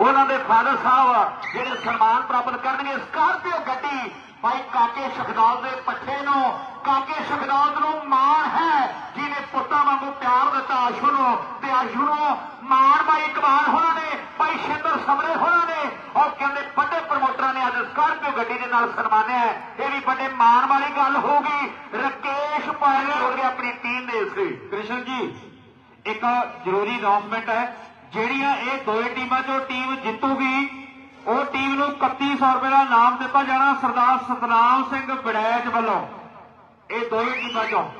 ਉਹਨਾਂ ਦੇ ਫਾਦਰ ਸਾਹਿਬ ਜਿਹੜੇ ਸਨਮਾਨ ਪ੍ਰਾਪਤ ਕਰਨਗੇ। ਸਕਾਰਪੀਓ ਗੱਡੀ ਭਾਈ ਕਾਕੇ ਸ਼ਖਦਾਲ ਦੇ ਪੱਠੇ ਨੂੰ, ਕਾਕੇ ਸ਼ਖਦਾਲ ਨੂੰ ਮਾਣ ਹੈ ਜਿਹਨੇ ਪੁੱਤਾਂ ਵਾਂਗੂ ਪਿਆਰ ਦਿੱਤਾ ਆਸ਼ੂ ਨੂੰ, ਤੇ ਆਸ਼ੂ ਨੂੰ ਮਾਣ ਭਾਈ ਇਕਬਾਲ ਹੋਣਾ ਨੇ, ਭਾਈ ਸ਼ਿੰਦਰ ਸਮਰੇ ਹੋਣਾ ਨੇ। ਔਰ ਕਹਿੰਦੇ, ਵੱਡੇ ਪ੍ਰਮੋਟਰਾਂ ਨੇ ਅੱਜ ਸਕਾਰਪੀਓ ਗੱਡੀ ਦੇ ਨਾਲ ਸਨਮਾਨਿਆ ਇਹ ਵੀ ਵੱਡੇ ਮਾਣ ਵਾਲੀ ਗੱਲ ਹੋਊਗੀ। ਰਕੇਸ਼ ਪਾਇਲਟ ਹੋ ਆਪਣੀ ਟੀਮ ਦੇ ਹਿੱਸੇ ਕ੍ਰਿਸ਼ਨ ਜੀ, ਇੱਕ ਜ਼ਰੂਰੀ ਅਨਾਉਂਸਮੈਂਟ ਹੈ। ਜਿਹੜੀਆਂ ਇਹ ਦੋਏ ਟੀਮਾਂ ਚੋਂ ਟੀਮ ਜਿੱਤੂਗੀ, ਉਹ ਟੀਮ ਨੂੰ 3100 ਰੁਪਏ ਦਾ ਨਾਮ ਦਿੱਤਾ ਜਾਣਾ ਸਰਦਾਰ ਸਤਨਾਮ ਸਿੰਘ ਬੜੈਚ ਵੱਲੋਂ। ਇਹ ਦੋਏ ਟੀਮਾਂ ਚੋਂ।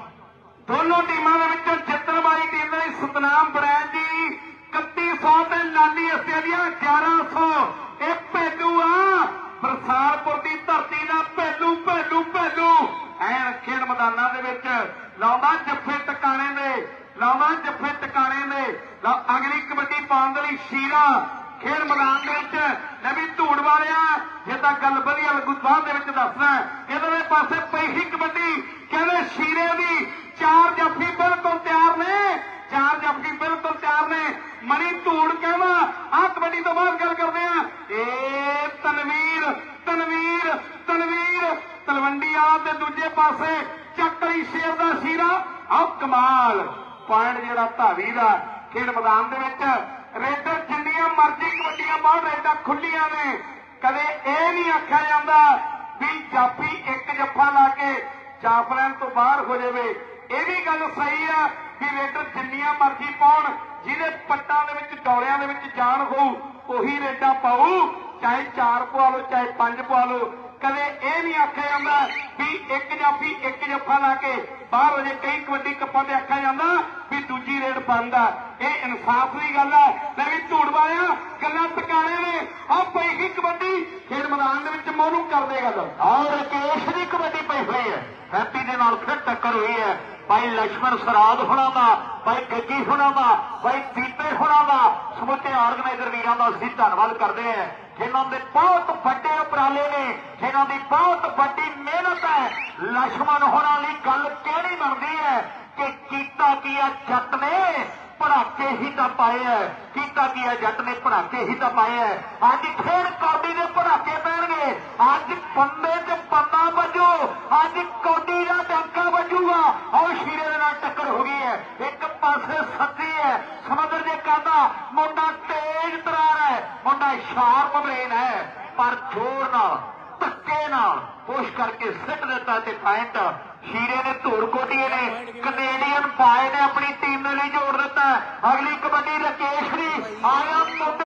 ਦੋਨੋਂ ਟੀਮਾਂ ਦੇ ਵਿੱਚੋਂ ਜਿੱਤਣ ਵਾਲੀ ਟੀਮ ਦੇ ਸਤਨਾਮ ਬੜੈਚ ਜੀ 3100 ਤੇ ਨਾਨੀ ਆਸਟ੍ਰੇਲੀਆ 1100 ਇਹ ਭੇਲੂ ਆ। ਪ੍ਰਸਾਰਪੁਰ ਦੀ ਧਰਤੀ ਦਾ ਭੇਲੂ ਭੇਲੂ ਭੇਲੂ। ਐਨ ਖੇਡ ਮੈਦਾਨਾਂ ਦੇ ਵਿੱਚ। ਲਾਉਂਦਾ ਜੱਫੇ ਟਿਕਾਣੇ ਜੱਫੇ ਟਿਕਾਣੇ ਦੇ ਅਗਲੀ ਕਬੱਡੀ ਪਾਉਣ ਦੇ ਲਈ ਸ਼ੀਰਾ ਖੇਡ ਮੈਦਾਨ ਦੇ ਵਿੱਚ ਨਵੀਂ ਧੂੜ ਵਾਲਿਆ। ਜੇ ਤਾਂ ਗੱਲ ਵਧੀਆ ਲੱਗੂ, ਬਾਅਦ ਦੇ ਵਿੱਚ ਦੱਸਣਾ ਇਹਦੇ ਦੇ ਪਾਸੇ ਪਈ ਕਬੱਡੀ। ਕਹਿੰਦੇ ਸ਼ੀਰੇ ਦੀ ਚਾਰ ਜੱਫੀ ਬਿਲਕੁਲ ਤਿਆਰ ਨੇ। ਚਾਰ ਜੱਫੀ ਬਿਲਕੁਲ ਤਿਆਰ ਨੇ। ਮਣੀ ਧੂੜ ਕਹਿੰਦਾ ਆਹ ਕਬੱਡੀ ਤੋਂ ਬਾਅਦ ਗੱਲ ਕਰਦੇ ਆ। ਏ ਤਨਵੀਰ ਤਨਵੀਰ ਤਨਵੀਰ। ਤਲਵੰਡੀ ਵਾਲਾ ਤੇ ਦੂਜੇ ਪਾਸੇ ਚੱਕਰੀ ਸ਼ੇਰ ਦਾ ਸ਼ੀਰਾ। ਆਹ ਕਮਾਲ। ਪੁਆਇੰਟ ਜਿਹੜਾ ਧਾਵੀ ਦਾ ਖੇਡ ਮੈਦਾਨ ਦੇ ਵਿੱਚ। ਰੇਡਰ ਜਿੰਨੀਆਂ ਮਰਜ਼ੀ ਕਬੱਡੀਆਂ ਬਾਹਰ ਰੇਡਾਂ ਖੁੱਲੀਆਂ ਨੇ। ਕਦੇ ਇਹ ਨਹੀਂ ਆਖਿਆ ਜਾਂਦਾ ਵੀ ਜਾਫੀ ਇੱਕ ਜੱਫਾ ਲਾ ਕੇ ਜਾਫਰਾਂ ਤੋਂ ਬਾਹਰ ਹੋ ਜਾਵੇ। ਇਹ ਵੀ ਗੱਲ ਸਹੀ ਆ ਵੀ ਰੇਡਰ ਜਿੰਨੀਆਂ ਮਰਜ਼ੀ ਪਾਉਣ, ਜਿਹਦੇ ਪੱਟਾਂ ਦੇ ਵਿੱਚ, ਡੌਲਿਆਂ ਦੇ ਵਿੱਚ ਜਾਨ ਹੋਊ, ਉਹੀ ਰੇਡਾਂ ਪਾਊ। ਚਾਹੇ ਚਾਰ ਪਵਾ ਲਓ ਚਾਹੇ ਪੰਜ ਪਵਾ ਲਓ ਕਦੇ ਇਹ ਨਹੀਂ ਆਖਿਆ ਜਾਂਦਾ ਵੀ ਇੱਕ ਜਾਫੀ ਇੱਕ ਜੱਫਾ ਲਾ ਕੇ ਬਾਹਰ ਹੋ ਜੇ ਕਈ ਕਬੱਡੀ ਕੱਪਾਂ ਤੇ ਆਖਿਆ ਜਾਂਦਾ ਵੀ ਦੂਜੀ ਰੇਡ ਬੰਦ ਆ ਇਹ ਇਨਸਾਫ ਦੀ ਗੱਲ ਹੈ। ਲੈ ਵੀ ਝੂੜ ਵਾਲਿਆ ਗੱਲਾਂ ਟਿਕਾਣੇ ਨੇ। ਆ ਪਈ ਹੀ ਕਬੱਡੀ। ਖੇਡ ਮੈਦਾਨ ਦੇ ਵਿੱਚ ਮੋਰੂ ਕਰਦੇ ਗੱਲ। ਔਰ ਕੇਸ ਦੀ ਕਬੱਡੀ ਪਈ ਹੋਈ ਹੈ। ਹੈਪੀ ਦੇ ਨਾਲ ਫਿਰ ਟੱਕਰ ਹੋਈ ਹੈ। ਭਾਈ ਲక్ష్ਮਣ ਸਰਾਦ ਹੋਣਾ ਦਾ ਭਾਈ ਗੱਗੀ ਹੋਣਾ ਦਾ ਭਾਈ ਦੀਪੇ ਹੋਣਾ ਦਾ ਸਮੁੱਚੇ ਆਰਗੇਨਾਈਜ਼ਰ ਵੀਰਾਂ ਦਾ ਅਸੀਂ ਧੰਨਵਾਦ ਕਰਦੇ ਹਾਂ, ਜਿਨ੍ਹਾਂ ਦੇ ਬਹੁਤ ਵੱਡੇ ਉਪਰਾਲੇ ਨੇ, ਜਿਨ੍ਹਾਂ ਦੀ ਬਹੁਤ ਵੱਡੀ ਮਿਹਨਤ ਹੈ। ਲక్ష్ਮਣ ਹੋਣਾ ਲਈ ਗੱਲ ਕਿਹੜੀ ਬਣਦੀ ਹੈ ਕਿ ਕੀਤਾ ਕੀ ਆ ਜੱਟ ਨੇ? ਪੜਾਕੇ ਹੀ ਤਾਂ ਪਾਏ ਐ ਕੀਤਾ ਕੀ ਆ ਜੱਟ ਨੇ? ਭੜਾਕੇ ਹੀ ਤਾਂ ਪਾਏ ਐ ਅੱਜ ਫੇਰ ਸਮੁੰਦਰ ਮੁੰਡਾ ਤੇਜ਼ ਤਰਾਰ ਹੈ। ਮੁੰਡਾ ਸ਼ਾਰਪ ਬ੍ਰੇਨ ਹੈ। ਪਰ ਜ਼ੋਰ ਨਾਲ, ਧੱਕੇ ਨਾਲ ਪੁਸ਼ ਕਰਕੇ ਸਿੱਟ ਦਿੱਤਾ ਤੇ ਪੁਆਇੰਟ ਸ਼ੀਰੇ ਨੇ ਧੂੜ ਕੋਟੀਏ ਨੇ। ਕੈਨੇਡੀਅਨ ਪਾਏ ਨੇ ਆਪਣੀ ਟੀਮ ਦੇ ਲਈ ਜੋੜ ਦਿੱਤਾ। ਅਗਲੀ